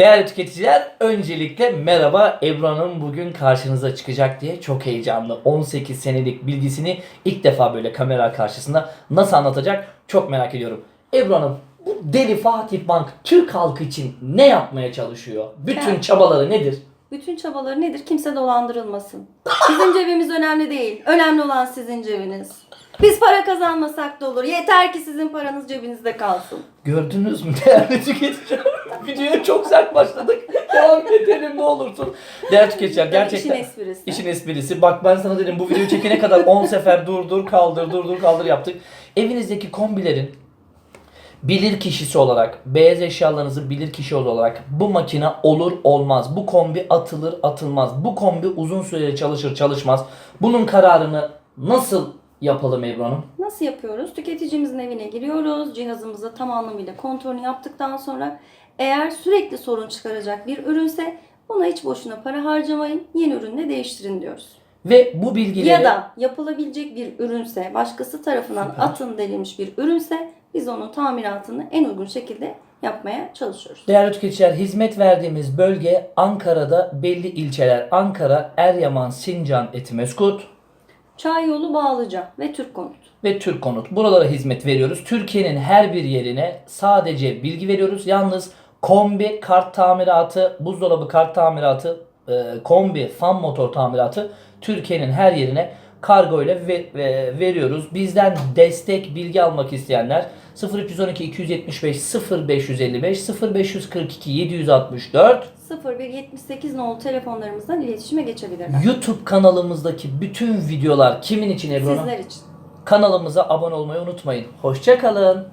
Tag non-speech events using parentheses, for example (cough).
Değerli tüketiciler, öncelikle merhaba. Ebru Hanım bugün karşınıza çıkacak diye çok heyecanlı. 18 senelik bilgisini ilk defa böyle kamera karşısında nasıl anlatacak çok merak ediyorum. Ebru Hanım, bu deli Fatih Bank Türk halkı için ne yapmaya çalışıyor? Bütün Evet. çabaları nedir? Bütün çabaları nedir? Kimse dolandırılmasın. Bizim cebimiz önemli değil. Önemli olan sizin cebiniz. Biz para kazanmasak da olur. Yeter ki sizin paranız cebinizde kalsın. Gördünüz mü değerli tüketiciler? Videoya çok sert başladık. (laughs) Devam edelim ne olursun. Değerli tüketiciler gerçekten... İşin esprisi. İşin esprisi. Bak ben sana dedim bu videoyu çekene kadar 10 sefer dur dur kaldır dur dur kaldır yaptık. Evinizdeki kombilerin bilir kişisi olarak, beyaz eşyalarınızı bilir kişi olarak bu makine olur olmaz. Bu kombi atılır atılmaz. Bu kombi uzun süreli çalışır çalışmaz. Bunun kararını nasıl yapalım Ebru Hanım? Nasıl yapıyoruz? Tüketicimizin evine giriyoruz. Cihazımızı tam anlamıyla kontrolünü yaptıktan sonra eğer sürekli sorun çıkaracak bir ürünse buna hiç boşuna para harcamayın. Yeni ürünle değiştirin diyoruz. Ve bu bilgileri Ya da yapılabilecek bir ürünse, başkası tarafından Süper. atın denilmiş bir ürünse biz onun tamiratını en uygun şekilde yapmaya çalışıyoruz. Değerli tüketiciler hizmet verdiğimiz bölge Ankara'da belli ilçeler. Ankara, Eryaman, Sincan, Etimeskut Çay yolu Bağlıca ve Türk Konut. ve Türk Konut. Buralara hizmet veriyoruz. Türkiye'nin her bir yerine sadece bilgi veriyoruz. Yalnız kombi kart tamiratı, buzdolabı kart tamiratı, e, kombi fan motor tamiratı Türkiye'nin her yerine kargo ile ve- ve- veriyoruz. Bizden destek bilgi almak isteyenler 0312 275 0555 0542 764 0178 nolu telefonlarımızdan iletişime geçebilirler. YouTube kanalımızdaki bütün videolar kimin için Ebru Hanım? Sizler için. Kanalımıza abone olmayı unutmayın. Hoşçakalın.